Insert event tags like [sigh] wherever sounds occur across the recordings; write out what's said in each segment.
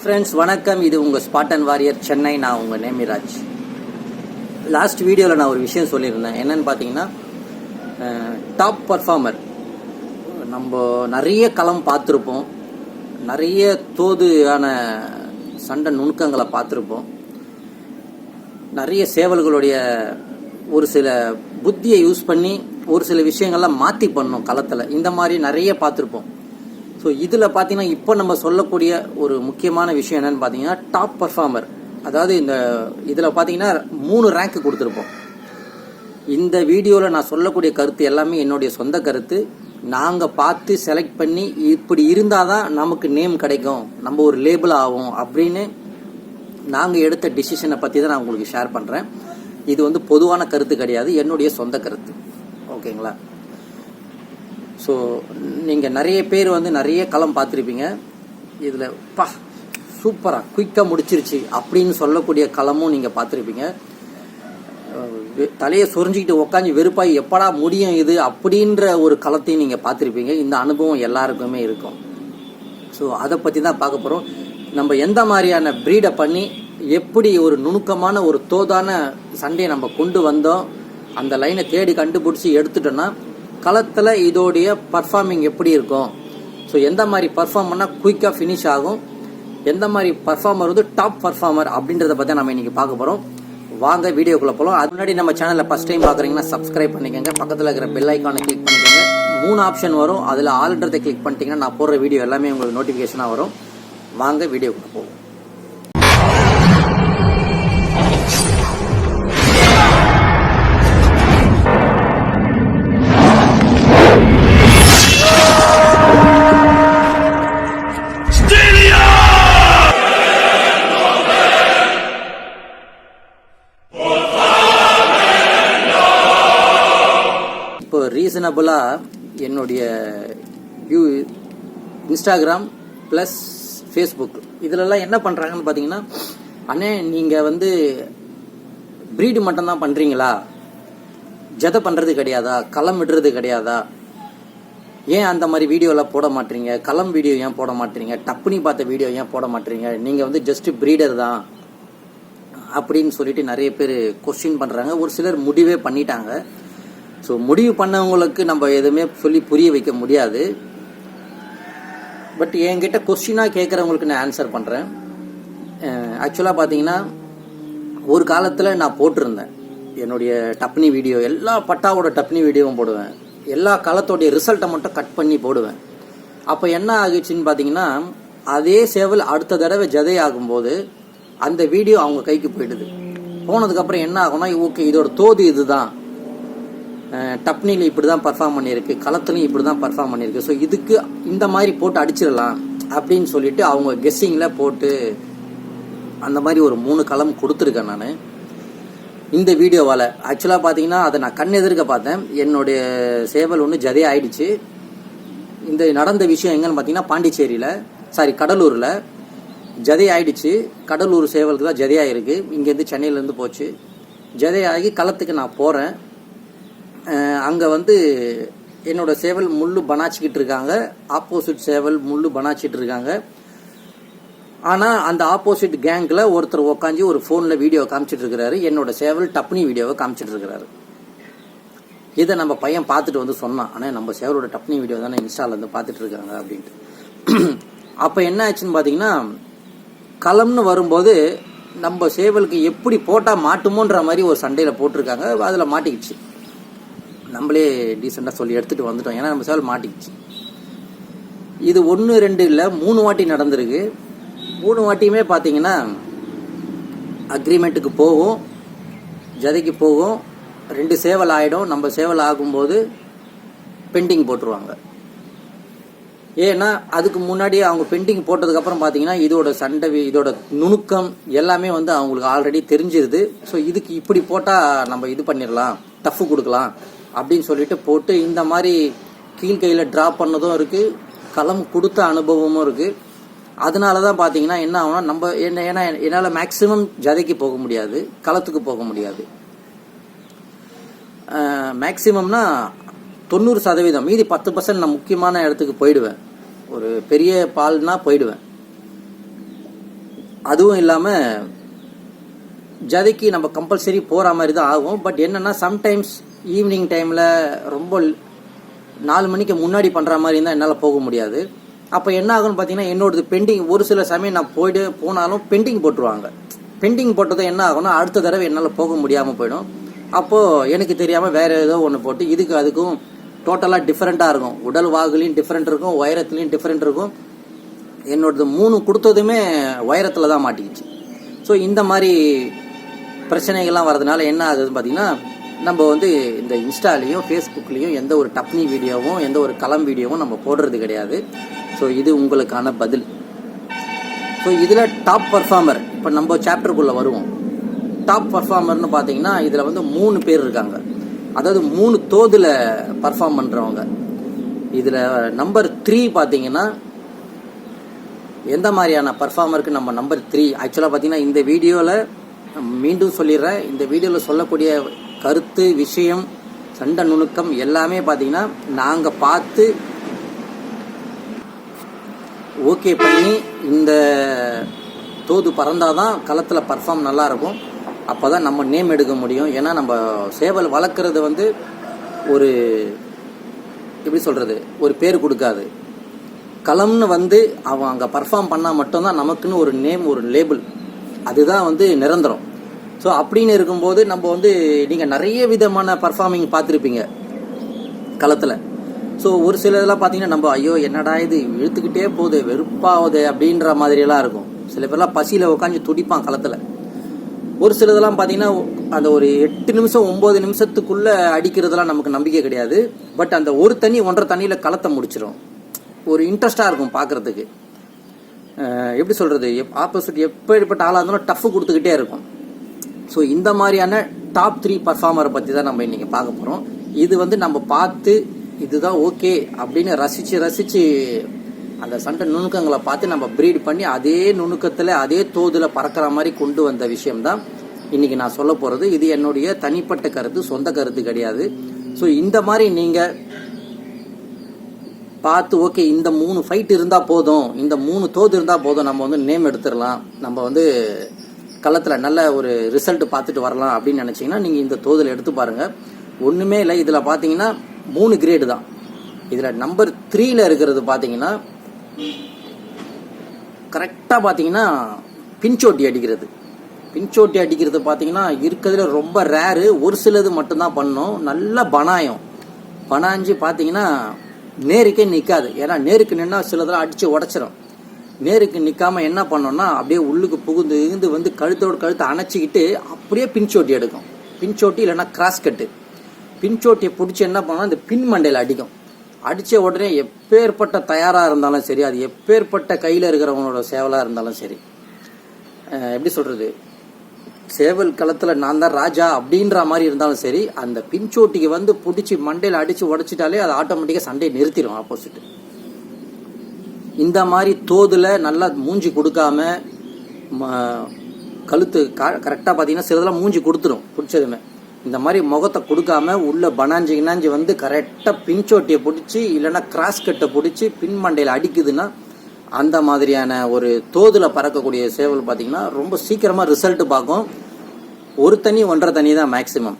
Friends வணக்கம். இது உங்கள் ஸ்பாட்டன் வாரியர் சென்னை நான் உங்கள் நேமிராஜ். லாஸ்ட் வீடியோவில் நான் ஒரு விஷயம் சொல்லியிருந்தேன். என்னன்னு பார்த்தீங்கன்னா டாப் பர்ஃபார்மர் நம்ம நிறைய களம் பார்த்துருப்போம். நிறைய தோதுயான சண்டை நுணுக்கங்களை பார்த்துருப்போம். நிறைய சேவல்களுடைய ஒரு சில புத்தியை யூஸ் பண்ணி ஒரு சில விஷயங்கள்லாம் மாற்றி பண்ணோம் களத்தில். இந்த மாதிரி நிறைய பார்த்துருப்போம். ஸோ இதில் பார்த்தீங்கன்னா இப்போ நம்ம சொல்லக்கூடிய ஒரு முக்கியமான விஷயம் என்னன்னு பார்த்தீங்கன்னா டாப் பர்ஃபார்மர் அதாவது இந்த இதில் பார்த்தீங்கன்னா மூணு ரேங்க் கொடுத்துருப்போம். இந்த வீடியோவில் நான் சொல்லக்கூடிய கருத்து எல்லாமே என்னுடைய சொந்த கருத்து. நாங்கள் பார்த்து செலக்ட் பண்ணி இப்படி இருந்தால் தான் நமக்கு நேம் கிடைக்கும். நம்ம ஒரு லேபிள் ஆகும் அப்படின்னு நாங்கள் எடுத்த டிசிஷனை பற்றி தான் நான் உங்களுக்கு ஷேர் பண்ணுறேன் இது வந்து பொதுவான கருத்து கிடையாது. என்னுடைய சொந்த கருத்து. ஓகேங்களா ஸோ நீங்கள் நிறைய பேர் வந்து நிறைய களம் பார்த்துருப்பீங்க. இதில் பா சூப்பராக குயிக்காக முடிச்சிருச்சு அப்படின்னு சொல்லக்கூடிய களமும் நீங்கள் பார்த்துருப்பீங்க. வெ- தலையை சொரிஞ்சிக்கிட்டு உக்காந்து வெறுப்பாய் எப்படா முடியும் இது அப்படின்ற ஒரு களத்தையும் நீங்கள் பார்த்துருப்பீங்க. இந்த அனுபவம் எல்லாருக்குமே இருக்கும். ஸோ அதை பற்றி தான் பார்க்க போகிறோம் நம்ம எந்த மாதிரியான ப்ரீடை பண்ணி எப்படி ஒரு நுணுக்கமான ஒரு தோதான சண்டையை நம்ம கொண்டு வந்தோம் அந்த லைனை தேடி கண்டுபிடிச்சி எடுத்துட்டோன்னா களத்தில் இதோடைய பர்ஃபார்மிங் எப்படி இருக்கும்? ஸோ எந்த மாதிரி பர்ஃபார்ம் பண்ணால் குயிக்காக ஃபினிஷ் ஆகும்? எந்த மாதிரி பர்ஃபார்மர் வந்து டாப் பர்ஃபார்மர் அப்படின்றத பற்றி நம்ம இன்றைக்கி பார்க்க போகிறோம் வாங்க வீடியோக்குள்ளே போகலாம் அது முன்னாடி நம்ம சேனலில் ஃபஸ்ட் டைம் பார்க்குறீங்கன்னா சப்ஸ்கிரைப் பண்ணிக்கோங்க. பக்கத்தில் இருக்கிற பெல் ஐக்கானை கிளிக் பண்ணிக்கோங்க. மூணு ஆப்ஷன் வரும். அதில் ஆல்ன்றதை கிளிக் பண்ணிட்டீங்கன்னா நான் போடுற வீடியோ எல்லாமே உங்களுக்கு நோட்டிஃபிகேஷனாக வரும். வாங்க வீடியோக்குள்ளே போவோம். ரீசனபுளாக என்னுடைய யூ இன்ஸ்டாகிராம் ப்ளஸ் ஃபேஸ்புக் இதிலெல்லாம் என்ன பண்ணுறாங்கன்னு பார்த்தீங்கன்னா அண்ணே நீங்கள் வந்து ப்ரீடு மட்டும்தான் பண்ணுறீங்களா ஜதை பண்ணுறது கிடையாதா? களம் விடுறது கிடையாதா? ஏன் அந்த மாதிரி வீடியோலாம் போட மாட்டீங்க? களம் வீடியோ ஏன் போட மாட்டீங்க? டப்புனி பார்த்த வீடியோ ஏன் போட மாட்டீங்க? நீங்கள் வந்து ஜஸ்ட் ப்ரீடர் தான் அப்படின்னு சொல்லிட்டு நிறைய பேர் கொஸ்டின் பண்ணுறாங்க ஒரு சிலர் முடிவே பண்ணிட்டாங்க. ஸோ முடிவு பண்ணவங்களுக்கு நம்ம எதுவுமே சொல்லி புரிய வைக்க முடியாது. பட் என்கிட்ட கொஸ்டினாக கேட்குறவங்களுக்கு நான் ஆன்சர் பண்ணுறேன் ஆக்சுவலாக பார்த்தீங்கன்னா ஒரு காலத்தில் நான் போட்டிருந்தேன். என்னுடைய டப்னி வீடியோ எல்லா பட்டாவோட டப்னி வீடியோவும் போடுவேன். எல்லா காலத்தோடைய ரிசல்ட்டை மட்டும் கட் பண்ணி போடுவேன். அப்போ என்ன ஆகிடுச்சின்னு பார்த்தீங்கன்னா அதே சேவல் அடுத்த தடவை ஜதை ஆகும்போது அந்த வீடியோ அவங்க கைக்கு போயிடுது. போனதுக்கப்புறம் என்ன ஆகும்னா ஓகே இதோட தோது இதுதான். டப்னியில் இப்படி தான் பர்ஃபார்ம் பண்ணியிருக்கு களத்துலையும் இப்படி தான் பர்ஃபார்ம் பண்ணியிருக்கு. ஸோ இதுக்கு இந்த மாதிரி போட்டு அடிச்சிடலாம் அப்படின்னு சொல்லிட்டு அவங்க கெஸ்ஸிங்கில் போட்டு அந்த மாதிரி ஒரு மூணு களம் கொடுத்துருக்கேன் நான். இந்த வீடியோவால். ஆக்சுவலாக பார்த்தீங்கன்னா அதை நான் கண் எதிர்க்க பார்த்தேன். என்னுடைய சேவல் ஒன்று ஜதே ஆயிடுச்சு. இந்த நடந்த விஷயம் எங்கன்னு பார்த்தீங்கன்னா பாண்டிச்சேரியில் சாரி கடலூரில். ஜதை ஆயிடுச்சு. கடலூர் சேவலுக்கு தான் ஜதையாயிருக்கு இங்கேருந்து சென்னையிலேருந்து போச்சு. ஜதையாகி களத்துக்கு நான் போகிறேன் அங்கே வந்து என்னோட சேவல் முள்ளு பனாச்சிக்கிட்டு இருக்காங்க. ஆப்போசிட் சேவல் முள்ளு பனாச்சிட்டு இருக்காங்க. ஆனால் அந்த ஆப்போசிட் கேங்கில் ஒருத்தர் உக்காஞ்சி ஒரு ஃபோனில் வீடியோ காமிச்சிட்டு இருக்கிறாரு. என்னோட சேவல் டப்னி வீடியோவை காமிச்சிட்டு இருக்கிறாரு. இதை நம்ம பையன் பார்த்துட்டு வந்து சொன்னான். ஆனால் நம்ம சேவலோட டப்னி வீடியோ தானே இன்ஸ்டால வந்து பார்த்துட்டு இருக்காங்க அப்படின்ட்டு. அப்போ என்ன ஆச்சுன்னு பார்த்தீங்கன்னா களம்னு வரும்போது நம்ம சேவலுக்கு எப்படி போட்டால் மாட்டுமோன்ற மாதிரி ஒரு சண்டையில் போட்டிருக்காங்க. அதில் மாட்டிக்கிச்சு. நம்மளே டீசெண்டாக சொல்லி எடுத்துகிட்டு வந்துட்டோம். ஏன்னா நம்ம சேவல் மாட்டிக்கிச்சு. இது ஒன்று ரெண்டு இல்லை மூணு வாட்டி நடந்திருக்கு. மூணு வாட்டியுமே பார்த்தீங்கன்னா அக்ரிமெண்ட்டுக்கு போகும். ஜதைக்கு போகும். ரெண்டு சேவல் ஆகிடும் நம்ம சேவல் ஆகும்போது பெண்டிங் போட்டுருவாங்க. ஏன்னா அதுக்கு முன்னாடி அவங்க பெண்டிங் போட்டதுக்கப்புறம் பார்த்தீங்கன்னா இதோட சண்டை இதோட நுணுக்கம் எல்லாமே வந்து அவங்களுக்கு ஆல்ரெடி தெரிஞ்சிருது. ஸோ இதுக்கு இப்படி போட்டால் நம்ம இது பண்ணிடலாம். டஃப் கொடுக்கலாம். அப்படின்னு சொல்லிட்டு போட்டு இந்த மாதிரி கீழ்கையில் ட்ராப் பண்ணதும் இருக்குது களம் கொடுத்த அனுபவமும் இருக்குது அதனால தான் பார்த்தீங்கன்னா என்ன ஆகும்னா நம்ம என்ன ஏன்னா என்னால் மேக்ஸிமம் ஜதைக்கு போக முடியாது. களத்துக்கு போக முடியாது. மேக்ஸிமம்னா தொண்ணூறு சதவீதம். மீதி பத்து பர்சன்ட் நான் முக்கியமான இடத்துக்கு போயிடுவேன். ஒரு பெரிய பால்னா போயிடுவேன். அதுவும் இல்லாமல் ஜதைக்கு நம்ம கம்பல்சரி போகிற மாதிரி தான் ஆகும். பட் என்னென்னா சம்டைம்ஸ் ஈவினிங் டைமில் ரொம்ப நாலு மணிக்கு முன்னாடி பண்ணுற மாதிரி இருந்தால் என்னால் போக முடியாது. அப்போ என்ன ஆகும்னு பார்த்தீங்கன்னா என்னோடது பெண்டிங் ஒரு சில சமயம் நான் போயிட்டு போனாலும் பெண்டிங் போட்டுருவாங்க. பெண்டிங் போட்டது என்ன ஆகும்னா அடுத்த தடவை என்னால் போக முடியாமல் போயிடும். அப்போது எனக்கு தெரியாமல் வேறு ஏதோ ஒன்று போட்டு இதுக்கு அதுக்கும் டோட்டலாக டிஃப்ரெண்ட்டாக இருக்கும். உடல் வாகுலையும் டிஃப்ரெண்ட் இருக்கும் உயரத்துலையும் டிஃப்ரெண்ட் இருக்கும். என்னோடது மூணு கொடுத்ததுமே உயரத்தில் தான் மாட்டிக்கிச்சு. ஸோ இந்த மாதிரி பிரச்சனைகள்லாம் வரதுனால என்ன ஆகுதுன்னு பார்த்தீங்கன்னா நம்ம வந்து இந்த இன்ஸ்டாலையும் ஃபேஸ்புக்லேயும் எந்த ஒரு டப்னி வீடியோவும் எந்த ஒரு களம் வீடியோவும் நம்ம போடுறது கிடையாது. ஸோ இது உங்களுக்கான பதில். ஸோ இதில் டாப் பர்ஃபார்மர் இப்போ நம்ம சாப்டருக்குள்ளே வருவோம். டாப் பர்ஃபார்மர்னு பார்த்தீங்கன்னா இதில் வந்து மூணு பேர் இருக்காங்க. அதாவது மூணு தோதில் பர்ஃபார்ம் பண்ணுறவங்க இதில் நம்பர் த்ரீ பார்த்தீங்கன்னா எந்த மாதிரியான பர்ஃபார்மருக்கு நம்ம நம்பர் த்ரீ ஆக்சுவலாக பார்த்தீங்கன்னா இந்த வீடியோவில் மீண்டும் சொல்லிடுறேன். இந்த வீடியோவில் சொல்லக்கூடிய கருத்து விஷயம் சண்டை நுணுக்கம் எல்லாமே பார்த்தீங்கன்னா நாங்கள் பார்த்து ஓகே பண்ணி இந்த தோது பறந்தாதான் களத்தில் பர்ஃபார்ம் நல்லா இருக்கும் அப்போ தான் நம்ம நேம் எடுக்க முடியும். ஏன்னா நம்ம சேவல் வளர்க்குறது வந்து ஒரு எப்படி சொல்கிறது ஒரு பேர் கொடுக்காது. களம்னு வந்து அவன் அங்கே பர்ஃபார்ம் பண்ணால் மட்டும்தான் நமக்குன்னு ஒரு நேம் ஒரு லேபிள் அதுதான் வந்து நிரந்தரம். ஸோ அப்படின்னு இருக்கும்போது நம்ம வந்து நீங்கள் நிறைய விதமான பர்ஃபார்மிங் பார்த்துருப்பீங்க களத்தில். ஸோ ஒரு சில இதெல்லாம் பார்த்தீங்கன்னா நம்ம ஐயோ என்னடா இது இழுத்துக்கிட்டே போகுது வெறுப்பாகுது அப்படின்ற மாதிரியெல்லாம் இருக்கும். சில பேர்லாம் பசியில் உட்காந்து துடிப்பான் களத்தில். ஒரு சிலதெல்லாம் பார்த்தீங்கன்னா அந்த ஒரு எட்டு நிமிஷம் ஒம்பது நிமிஷத்துக்குள்ளே அடிக்கிறதெல்லாம் நமக்கு நம்பிக்கை கிடையாது. பட் அந்த ஒரு தண்ணி ஒன்றரை தண்ணியில் களத்தை முடிச்சிடும் ஒரு இன்ட்ரெஸ்டாக இருக்கும் பார்க்குறதுக்கு. எப்படி சொல்கிறது எப் ஆப்போசிட் எப்படிப்பட்ட ஆளாக இருந்தாலும் டஃப் கொடுத்துக்கிட்டே இருக்கும். ஸோ இந்த மாதிரியான டாப் த்ரீ பர்ஃபார்மரை பற்றி தான் நம்ம இன்றைக்கி பார்க்க போகிறோம் இது வந்து நம்ம பார்த்து இதுதான் ஓகே அப்படின்னு ரசித்து ரசித்து அந்த சண்டை நுணுக்கங்களை பார்த்து நம்ம ப்ரீட் பண்ணி அதே நுணுக்கத்தில் அதே தோதில் பறக்கிற மாதிரி கொண்டு வந்த விஷயம்தான் இன்றைக்கி நான் சொல்ல போகிறது இது என்னுடைய தனிப்பட்ட கருத்து சொந்த கருத்து கிடையாது. ஸோ இந்த மாதிரி நீங்கள் பார்த்து ஓகே இந்த மூணு ஃபைட் இருந்தால் போதும் இந்த மூணு தோது இருந்தால் போதும் நம்ம வந்து நேம் எடுத்துடலாம். நம்ம வந்து களத்தில் நல்ல ஒரு ரிசல்ட் பார்த்துட்டு வரலாம் அப்படின்னு நினச்சிங்கன்னா நீங்கள் இந்த தோதில் எடுத்து பாருங்கள் ஒன்றுமே இல்லை. இதில் பார்த்தீங்கன்னா மூணு கிரேடு தான். இதில் நம்பர் த்ரீல இருக்கிறது பார்த்தீங்கன்னா கரெக்டாக பார்த்தீங்கன்னா பின்சோட்டி அடிக்கிறது. பின்சோட்டி அடிக்கிறது பார்த்தீங்கன்னா இருக்கிறதுல ரொம்ப ரேரு ஒரு சிலது மட்டும்தான் பண்ணும். நல்ல பனாயம் பனாஞ்சு பார்த்தீங்கன்னா நேருக்கே நிற்காது ஏன்னா நேருக்கு நின்னா சிலதெல்லாம் அடித்து உடச்சிரும். நேருக்கு நிற்காம என்ன பண்ணோம்னா அப்படியே உள்ளுக்கு புகுந்து இருந்து வந்து கழுத்தோடு கழுத்தை அணைச்சிக்கிட்டு அப்படியே பின்சோட்டி எடுக்கும். பின்சோட்டி இல்லைன்னா கிராஸ் கட்டு பின்சோட்டியை பிடிச்சி என்ன பண்ணோம்னா இந்த பின் மண்டையில் அடிக்கும். அடித்த உடனே எப்பேற்பட்ட தயாராக இருந்தாலும் சரி அது எப்பேற்பட்ட கையில் இருக்கிறவங்களோட சேவலாக இருந்தாலும் சரி. எப்படி சொல்கிறது சேவல் களத்தில் நான் தான் ராஜா அப்படின்ற மாதிரி இருந்தாலும் சரி அந்த பின்சோட்டிக்கு வந்து பிடிச்சி மண்டையில் அடித்து உடச்சிட்டாலே அது ஆட்டோமேட்டிக்காக சண்டையை நிறுத்திடும் ஆப்போசிட் இந்த மாதிரி தோதில் நல்லா மூஞ்சி கொடுக்காம ம- கழுத்து கரெக்டாக பார்த்தீங்கன்னா சிலதெல்லாம் மூஞ்சி கொடுத்துரும் பிடிச்சதுமே. இந்த மாதிரி முகத்தை கொடுக்காம உள்ள பனாஞ்சி கினாஞ்சி வந்து கரெக்டாக பின்சோட்டியை பிடிச்சி இல்லைன்னா கிராஸ் கட்டை பிடிச்சி பின் மண்டையில் அடிக்குதுன்னா அந்த மாதிரியான ஒரு தோதில் பறக்கக்கூடிய சேவல் பார்த்தீங்கன்னா ரொம்ப சீக்கிரமாக ரிசல்ட் பார்க்கும். ஒரு தண்ணி ஒன்றரை தண்ணி தான் மேக்ஸிமம்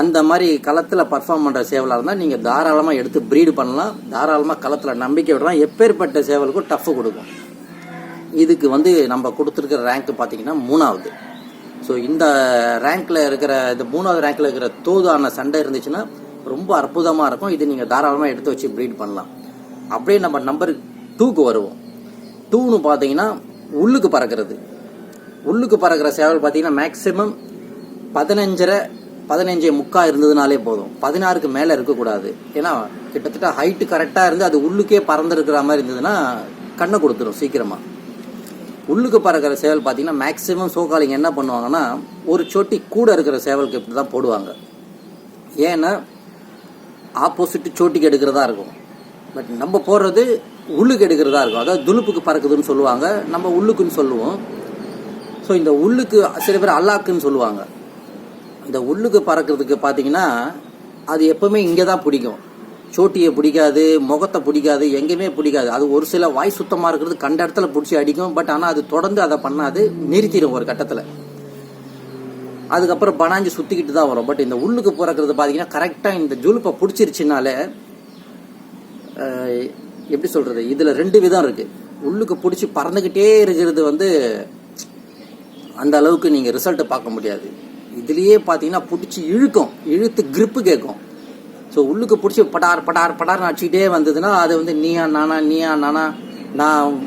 அந்த மாதிரி களத்தில் பர்ஃபார்ம் பண்ணுற சேவலாக இருந்தால் நீங்கள் தாராளமாக எடுத்து ப்ரீடு பண்ணலாம். தாராளமாக களத்தில் நம்பிக்கை விடலாம். எப்பேற்பட்ட சேவலுக்கும் டஃப் கொடுக்கும். இதுக்கு வந்து நம்ம கொடுத்துருக்கிற ரேங்க் பார்த்தீங்கன்னா மூணாவது. ஸோ இந்த ரேங்க்கில் இருக்கிற இந்த மூணாவது ரேங்க்கில் இருக்கிற தோதான சண்டை இருந்துச்சுன்னா ரொம்ப அற்புதமாக இருக்கும். இது நீங்கள் தாராளமாக எடுத்து வச்சு ப்ரீட் பண்ணலாம். அப்படியே நம்ம நம்பர் டூக்கு வருவோம். டூன்னு பார்த்தீங்கன்னா உள்ளுக்கு பறக்கிறது. உள்ளுக்கு பறக்கிற சேவல் பார்த்தீங்கன்னா மேக்ஸிமம் பதினஞ்சரை பதினஞ்சே முக்கா இருந்ததுனாலே போதும். பதினாறுக்கு மேலே இருக்கக்கூடாது. ஏன்னா கிட்டத்தட்ட ஹைட்டு கரெக்டாக இருந்து அது உள்ளுக்கே பறந்துருக்கிற மாதிரி இருந்ததுன்னா கண்ணை கொடுத்துரும் சீக்கிரமாக உள்ளுக்கு பறக்கிற சேவல் பார்த்தீங்கன்னா மேக்ஸிமம் சோகாலிங்க என்ன பண்ணுவாங்கன்னா ஒரு சொட்டி கூட இருக்கிற சேவலுக்கு இப்படி தான் போடுவாங்க. ஏன்னா ஆப்போசிட் சோட்டிக்கு எடுக்கிறதா இருக்கும். பட் நம்ம போடுறது உள்ளுக்கு எடுக்கிறதா இருக்கும். அதாவது துலுப்புக்கு பறக்குதுன்னு சொல்லுவாங்க. நம்ம உள்ளுக்குன்னு சொல்லுவோம். ஸோ இந்த உள்ளுக்கு சில பேர் அல்லாக்குன்னு சொல்லுவாங்க. இந்த உள்ளுக்கு பறக்கிறதுக்கு பார்த்தீங்கன்னா அது எப்பவுமே இங்கே தான் பிடிக்கும். சோட்டியை பிடிக்காது முகத்தை பிடிக்காது எங்கேயுமே பிடிக்காது. அது ஒரு சில வாய் சுத்தமாக இருக்கிறது கண்ட இடத்துல பிடிச்சி அடிக்கும். பட் ஆனால் அது தொடர்ந்து அதை பண்ணாது நிறுத்திடும் ஒரு கட்டத்தில். அதுக்கப்புறம் பனாஞ்சு சுற்றிக்கிட்டு தான் வரும். பட் இந்த உள்ளுக்கு பிறக்கிறது பார்த்தீங்கன்னா கரெக்டாக இந்த ஜுலுப்பை பிடிச்சிருச்சுனாலே எப்படி சொல்கிறது இதில் ரெண்டு விதம் இருக்குது உள்ளுக்கு பிடிச்சி பறந்துக்கிட்டே இருக்கிறது வந்து அந்த அளவுக்கு நீங்கள் ரிசல்ட்டை பார்க்க முடியாது. இதுலேயே பார்த்தீங்கன்னா பிடிச்சி இழுக்கும். இழுத்து கிரிப்பு கேட்கும் ஸோ உள்ளுக்கு பிடிச்சி படார் படார் படார் அடிச்சுக்கிட்டே வந்ததுன்னா அது வந்து நீயா நானா நீயா நானா நான்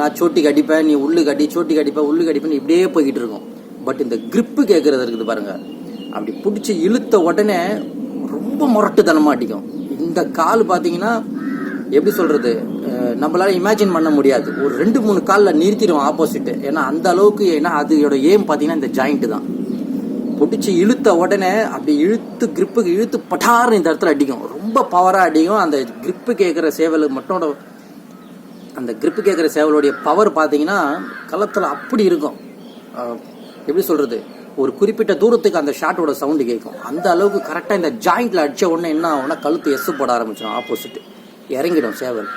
நான் சோட்டிக்கு அடிப்பேன் நீ உள்ளுக்கு அடி சோட்டிக்கு அடிப்பேன் உள்ளுக்கு அடிப்பேன் இப்படியே போய்கிட்டு இருக்கும். பட் இந்த கிரிப்பு கேட்கறது இருக்குது பாருங்க. அப்படி பிடிச்சி இழுத்த உடனே ரொம்ப முரட்டுத்தனமா அடிக்கும். இந்த கால் பார்த்தீங்கன்னா எப்படி சொல்கிறது நம்மளால இமேஜின் பண்ண முடியாது. ஒரு ரெண்டு மூணு காலில் நிறுத்திடும் ஆப்போசிட் ஏன்னா அந்த அளவுக்கு ஏன்னா அதோட ஏம் பார்த்தீங்கன்னா இந்த ஜாயிண்ட்டு தான். பிடிச்சி இழுத்த உடனே அப்படி இழுத்து கிரிப்புக்கு இழுத்து பட்டார்னு இந்த இடத்துல அடிக்கும். ரொம்ப பவராக அடிக்கும். அந்த கிரிப்பு கேட்குற சேவல் மட்டும் அந்த கிரிப்பு கேட்குற சேவலுடைய பவர் பார்த்தீங்கன்னா களத்தில் அப்படி இருக்கும். எப்படி சொல்கிறது ஒரு குறிப்பிட்ட தூரத்துக்கு அந்த ஷாட்டோட சவுண்டு கேட்கும் அந்த அளவுக்கு கரெக்டாக இந்த ஜாயிண்டில் அடித்த உடனே என்ன ஆகும்னா கழுத்து எஸ்ஸு போட ஆரம்பிச்சிடும் ஆப்போசிட் இறங்கிடும் சேவல்.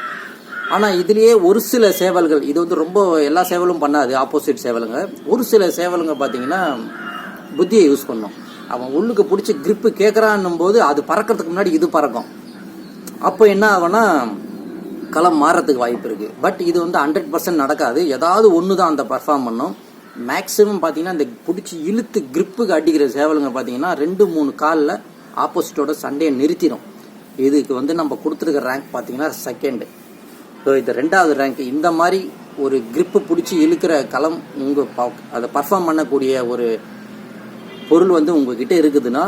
ஆனால் இதுலேயே ஒரு சில சேவல்கள் இது வந்து ரொம்ப எல்லா சேவலும் பண்ணாது ஆப்போசிட் சேவலுங்க. ஒரு சில சேவலுங்க பார்த்தீங்கன்னா புத்தியை யூஸ் பண்ணும். அவன் உள்ளுக்கு பிடிச்சி கிரிப்பு கேட்குறான்னும் போது அது பறக்கிறதுக்கு முன்னாடி இது பறக்கும். அப்போ என்ன ஆகும்னா களம் மாறத்துக்கு வாய்ப்பு இருக்குது பட் இது வந்து ஹண்ட்ரட் பர்சன்ட் நடக்காது. ஏதாவது ஒன்று தான் அந்த பர்ஃபார்ம் பண்ணும். மேக்ஸிமம் பார்த்தீங்கன்னா இந்த பிடிச்சி இழுத்து கிரிப்புக்கு அடிக்கிற சேவலுங்க பார்த்தீங்கன்னா ரெண்டு மூணு காலில் ஆப்போசிட்டோட சண்டையை நிறுத்திடும். இதுக்கு வந்து நம்ம கொடுத்துருக்க ரேங்க் பார்த்தீங்கன்னா செகண்டு ஸோ இது ரெண்டாவது ரேங்க் இந்த மாதிரி ஒரு கிரிப்பு பிடிச்சி இழுக்கிற களம் உங்கள் அதை பர்ஃபார்ம் பண்ணக்கூடிய ஒரு பொருள் வந்து உங்ககிட்ட இருக்குதுன்னா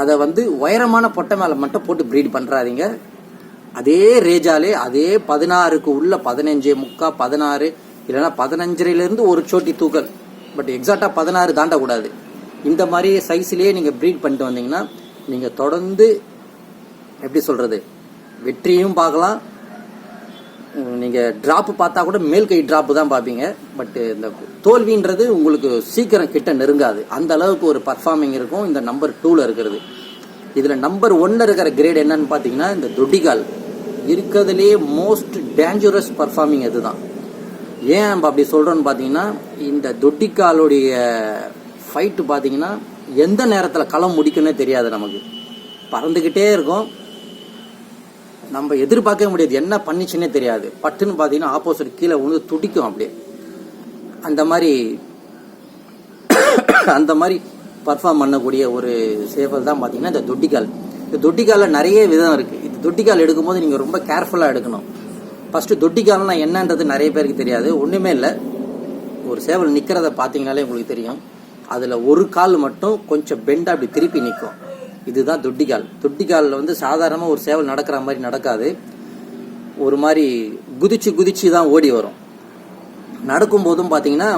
அதை வந்து உயரமான பொட்டை மேலே மட்டும் போட்டு ப்ரீட் பண்ணுறாதீங்க அதே ரேஜாலே அதே பதினாறுக்கு உள்ள பதினஞ்சு முக்கா பதினாறு இல்லைன்னா பதினஞ்சரைலேருந்து ஒரு சோட்டி தூக்கல். பட் எக்ஸாக்டாக பதினாறு தாண்டக்கூடாது. இந்த மாதிரி சைஸ்லேயே நீங்கள் ப்ரீட் பண்ணிட்டு வந்தீங்கன்னா நீங்கள் தொடர்ந்து எப்படி சொல்கிறது வெற்றியும் பார்க்கலாம் நீங்கள் ட்ராப்பு பார்த்தா கூட மேல் கை ட்ராப்பு தான் பார்ப்பீங்க. பட் இந்த தோல்வின்றது உங்களுக்கு சீக்கிரம் கிட்ட நெருங்காது. அந்த அளவுக்கு ஒரு பர்ஃபார்மிங் இருக்கும். இந்த நம்பர் டூவில் இருக்கிறது. இதில் நம்பர் ஒன்ல இருக்கிற கிரேட் என்னன்னு பார்த்தீங்கன்னா இந்த தொட்டிகால் இருக்கிறதுலேயே மோஸ்ட் டேஞ்சரஸ் பர்ஃபார்மிங் இதுதான். ஏன் நம்ம அப்படி சொல்கிறோன்னு பார்த்தீங்கன்னா இந்த தொட்டிக்காலுடைய ஃபைட்டு பார்த்தீங்கன்னா எந்த நேரத்தில் களம் முடிக்குன்னே தெரியாது நமக்கு. பறந்துக்கிட்டே இருக்கும். நம்ம எதிர்பார்க்கவே முடியாது. என்ன பண்ணிச்சுன்னே தெரியாது. பட்டுன்னு பார்த்தீங்கன்னா ஆப்போசிட் கீழே விழுந்து துடிக்கும் அப்படியே. அந்த மாதிரி அந்த மாதிரி பர்ஃபார்ம் பண்ணக்கூடிய ஒரு சேவல் தான் பார்த்தீங்கன்னா இந்த தொட்டிக்கால். இந்த தொட்டிக்காலில் நிறைய விதம் இருக்குது இந்த தொட்டிக்கால் எடுக்கும்போது நீங்கள் ரொம்ப கேர்ஃபுல்லாக எடுக்கணும். ஃபஸ்ட்டு தொட்டிக்கால்னா என்னன்றது நிறைய பேருக்கு தெரியாது. ஒன்றுமே இல்லை. ஒரு சேவல் நிற்கிறத பார்த்தீங்கனாலே உங்களுக்கு தெரியும். அதில் ஒரு கால் மட்டும் கொஞ்சம் பெண்டாக அப்படி திருப்பி நிற்கும் இதுதான் தொட்டிக்கால். தொட்டிக்காலில் வந்து சாதாரணமாக ஒரு சேவல் நடக்கிற மாதிரி நடக்காது. ஒரு மாதிரி குதிச்சு குதிச்சு தான் ஓடி வரும். நடக்கும்போதும் பார்த்தீங்கன்னா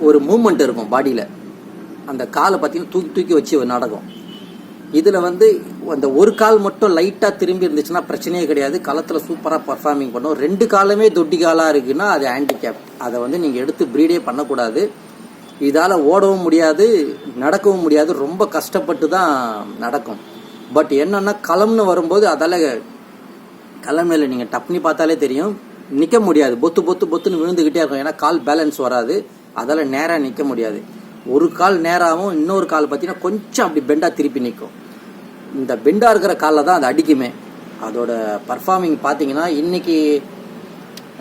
ஒரு மூமெண்ட் இருக்கும் பாடியில் அந்த காலை பார்த்தீங்கன்னா தூக்கி தூக்கி வச்சு நடக்கும் இதில் வந்து அந்த ஒரு கால் மட்டும் லைட்டாக திரும்பி இருந்துச்சுன்னா பிரச்சனையே கிடையாது. களத்தில் சூப்பராக பர்ஃபார்மிங் பண்ணும். ரெண்டு காலுமே தொட்டி காலாக இருக்குன்னா அது ஹேண்டிகேப் அதை வந்து நீங்கள் எடுத்து ப்ரீடே பண்ணக்கூடாது. இதால் ஓடவும் முடியாது நடக்கவும் முடியாது. ரொம்ப கஷ்டப்பட்டு தான் நடக்கும். பட் என்னன்னா களம்னு வரும்போது அதால் களம் மேலே நீங்கள் டப்னி பார்த்தாலே தெரியும். நிற்க முடியாது. பொத்து பொத்து பொத்துன்னு விழுந்துக்கிட்டே இருக்கும். ஏன்னா கால் பேலன்ஸ் வராது. அதால் நேராக நிற்க முடியாது. ஒரு கால் நேராகவும் இன்னொரு கால் பார்த்தீங்கன்னா கொஞ்சம் அப்படி பெண்டாக திருப்பி நிற்கும் இந்த பெண்டாக இருக்கிற காலில் தான் அது அடிக்குமே. அதோட பர்ஃபார்மிங் பார்த்தீங்கன்னா இன்றைக்கி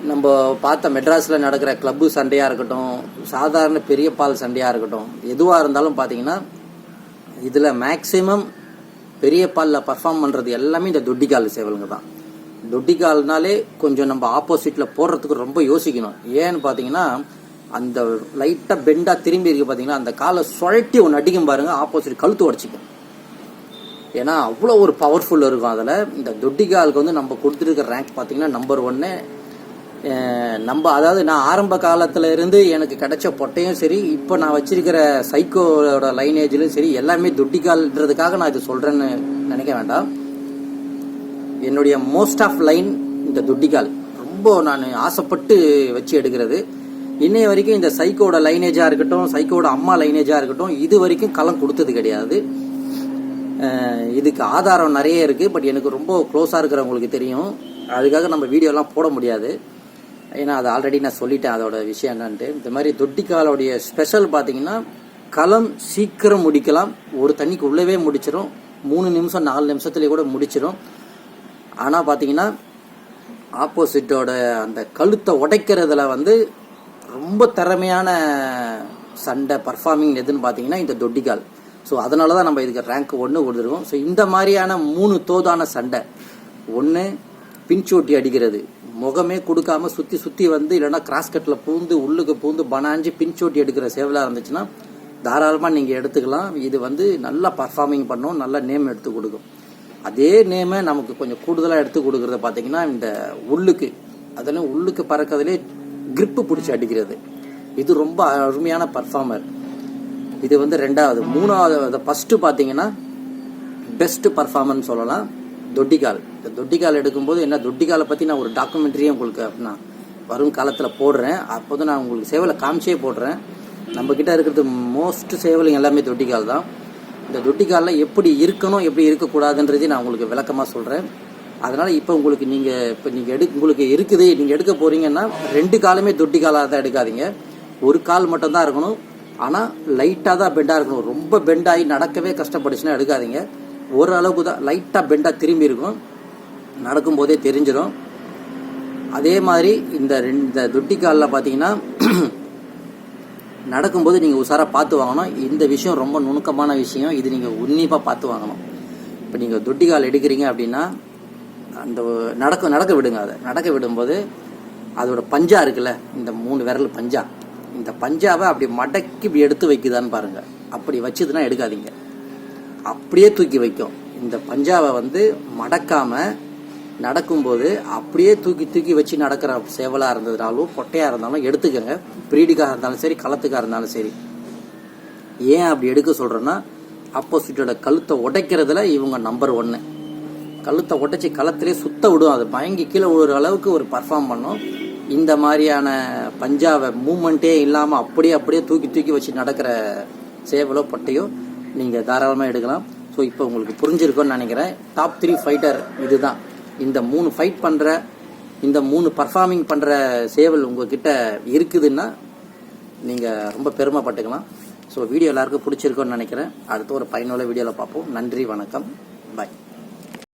நம்ம பார்த்த மெட்ராஸில் நடக்கிற கிளப்பு சண்டையாக இருக்கட்டும் சாதாரண பெரிய பால் சண்டையாக இருக்கட்டும் எதுவாக இருந்தாலும் பார்த்தீங்கன்னா இதில் மேக்ஸிமம் பெரிய பாலில் பர்ஃபார்ம் பண்ணுறது எல்லாமே இந்த தொட்டிக்கால் சேவலுங்க தான். தொட்டிக்கால்னாலே கொஞ்சம் நம்ம ஆப்போசிட்டில் போடுறதுக்கு ரொம்ப யோசிக்கணும். ஏன்னு பார்த்தீங்கன்னா அந்த லைட்டாக பெண்டாக திரும்பி இருக்கு பார்த்தீங்கன்னா அந்த காலை சுழட்டி ஒன்று அடிக்கும் பாருங்கள் ஆப்போசிட் கழுத்து உடச்சிக்கும். ஏன்னா அவ்வளோ ஒரு பவர்ஃபுல் இருக்கும் அதில். இந்த தொட்டிக்காலுக்கு வந்து நம்ம கொடுத்துருக்க ரேங்க் பார்த்தீங்கன்னா நம்பர் ஒன்று நம்ம அதாவது நான் ஆரம்ப காலத்துல இருந்து எனக்கு கிடைச்ச பொட்டையும் சரி இப்போ நான் வச்சிருக்கிற சைக்கோட லைனேஜிலும் சரி எல்லாமே துட்டிக்கால்ன்றதுக்காக நான் இது சொல்றேன்னு நினைக்க வேண்டாம். என்னுடைய மோஸ்ட் ஆஃப் லைன் இந்த துட்டிக்கால். ரொம்ப நான் ஆசைப்பட்டு வச்சு எடுக்கிறது. இன்னைய வரைக்கும் இந்த சைக்கோட லைனேஜாக இருக்கட்டும் சைக்கோட அம்மா லைனேஜாக இருக்கட்டும் இது வரைக்கும் களம் கொடுத்தது கிடையாது. இதுக்கு ஆதாரம் நிறைய இருக்குது பட் எனக்கு ரொம்ப க்ளோஸாக இருக்கிறவங்களுக்கு தெரியும். அதுக்காக நம்ம வீடியோலாம் போட முடியாது. ஏன்னா அது ஆல்ரெடி நான் சொல்லிட்டேன் அதோட விஷயம் என்னன்ட்டு. இந்த மாதிரி தொட்டிக்காலோடைய ஸ்பெஷல் பார்த்தீங்கன்னா களம் சீக்கிரம் முடிக்கலாம். ஒரு தண்ணிக்கு உள்ளவே முடிச்சிடும் மூணு நிமிஷம் நாலு நிமிஷத்துலேயே கூட முடிச்சிடும் ஆனால் பார்த்தீங்கன்னா ஆப்போசிட்டோட அந்த கழுத்தை உடைக்கிறதுல வந்து ரொம்ப திறமையான சண்டை பர்ஃபார்மிங் எதுன்னு பார்த்தீங்கன்னா இந்த தொட்டிக்கால். ஸோ அதனால தான் நம்ம இதுக்கு ரேங்க் ஒன்று கொடுத்துருக்கோம். ஸோ இந்த மாதிரியான மூணு தோதான சண்டை. ஒன்று பின்சோட்டி அடிக்கிறது. முகமே கொடுக்காம சுற்றி சுற்றி வந்து இல்லைன்னா கிராஸ் கட்டில் பூந்து உள்ளுக்கு பூந்து பனாஞ்சு பின்சோட்டி எடுக்கிற சேவலாக இருந்துச்சுன்னா தாராளமாக நீங்கள் எடுத்துக்கலாம். இது வந்து நல்லா பர்ஃபார்மிங் பண்ணும் நல்ல நேம் எடுத்து கொடுக்கும். அதே நேமை நமக்கு கொஞ்சம் கூடுதலாக எடுத்து கொடுக்குறத பார்த்தீங்கன்னா இந்த உள்ளுக்கு அதெல்லாம் உள்ளுக்கு பறக்கிறதுலே கிரிப்பு பிடிச்சி அடிக்கிறது. இது ரொம்ப அருமையான பர்ஃபார்மர் இது வந்து ரெண்டாவது. மூணாவது ஃபஸ்ட்டு பார்த்தீங்கன்னா பெஸ்ட் பர்ஃபார்மர்னு சொல்லலாம். தொட்டிக்கால். இந்த தொட்டிக்கால் எடுக்கும்போது என்ன தொட்டிக்காலை பற்றி நான் ஒரு டாக்குமெண்ட்ரியே உங்களுக்கு நான் வரும் காலத்தில் போடுறேன். அப்போது நான் உங்களுக்கு சேவலை காமிச்சே போடுறேன். நம்மக்கிட்ட இருக்கிறது மோஸ்ட் சேவலிங் எல்லாமே தொட்டிக்கால் தான். இந்த தொட்டிக்காலில் எப்படி இருக்கணும் எப்படி இருக்கக்கூடாதுன்றதையும் நான் உங்களுக்கு விளக்கமாக சொல்கிறேன் அதனால் இப்போ உங்களுக்கு நீங்கள் இப்போ நீங்கள் எடு உங்களுக்கு இருக்குது நீங்கள் எடுக்க போகிறீங்கன்னா ரெண்டு காலுமே தொட்டிக்காலாக தான் எடுக்காதீங்க. ஒரு கால் மட்டும்தான் இருக்கணும். ஆனால் லைட்டாக தான் பெண்டாக இருக்கணும். ரொம்ப பெண்டாகி நடக்கவே கஷ்டப்பட்டுச்சுன்னா எடுக்காதீங்க. ஓரளவுக்கு தான் லைட்டாக பெண்டாக திரும்பி இருக்கும். நடக்கும்போதே தெரிஞ்சிடும். அதே மாதிரி இந்த ரெண்டு இந்த தொட்டிக்காலில் பார்த்தீங்கன்னா [clears throat] நடக்கும்போது நீங்கள் உஷாராக பார்த்து வாங்கணும். இந்த விஷயம் ரொம்ப நுணுக்கமான விஷயம். இது நீங்கள் உன்னிப்பாக பார்த்து வாங்கணும். இப்போ நீங்கள் தொட்டிக்கால் எடுக்கிறீங்க அப்படின்னா அந்த நடக்க நடக்க விடுங்க அதை. நடக்க விடும்போது அதோட பஞ்சா இருக்குல்ல இந்த மூணு விரல் பஞ்சா. இந்த பஞ்சாவை அப்படி மடக்கி இப்படி எடுத்து வைக்குதான்னு பாருங்கள் அப்படி வச்சதுன்னா எடுக்காதீங்க. அப்படியே தூக்கி வைக்கும். இந்த பஞ்சாவை வந்து மடக்காம நடக்கும்போது அப்படியே தூக்கி தூக்கி வச்சு நடக்கிற சேவலாக இருந்ததுனாலும் கொட்டையாக இருந்தாலும் எடுத்துக்கங்க. பிரீடுக்காக இருந்தாலும் சரி களத்துக்காக இருந்தாலும் சரி. ஏன் அப்படி எடுக்க சொல்கிறேன்னா ஆப்போசிட்டோட கழுத்தை உடைக்கிறதுல இவங்க நம்பர் ஒன்று கழுத்தை உடைச்சி களத்திலே சுத்த விடும் அது பயங்கி கீழே விழுற அளவுக்கு ஒரு பர்ஃபார்ம் பண்ணும். இந்த மாதிரியான பஞ்சாவை மூமெண்ட்டே இல்லாமல் அப்படியே அப்படியே தூக்கி தூக்கி வச்சு நடக்கிற சேவலோ பொட்டையோ நீங்கள் தாராளமாக எடுக்கலாம். ஸோ இப்போ உங்களுக்கு புரிஞ்சிருக்கும்னு நினைக்கிறேன். டாப் த்ரீ ஃபைட்டர் இதுதான். இந்த மூணு ஃபைட் பண்ணுற இந்த மூணு பர்ஃபார்மிங் பண்ணுற சேவல் உங்ககிட்ட இருக்குதுன்னா நீங்கள் ரொம்ப பெருமைப்பட்டுக்கலாம். ஸோ வீடியோ எல்லாருக்கும் பிடிச்சிருக்கோன்னு நினைக்கிறேன். அடுத்து ஒரு பயனுள்ள வீடியோவில் பார்ப்போம். நன்றி வணக்கம். பாய்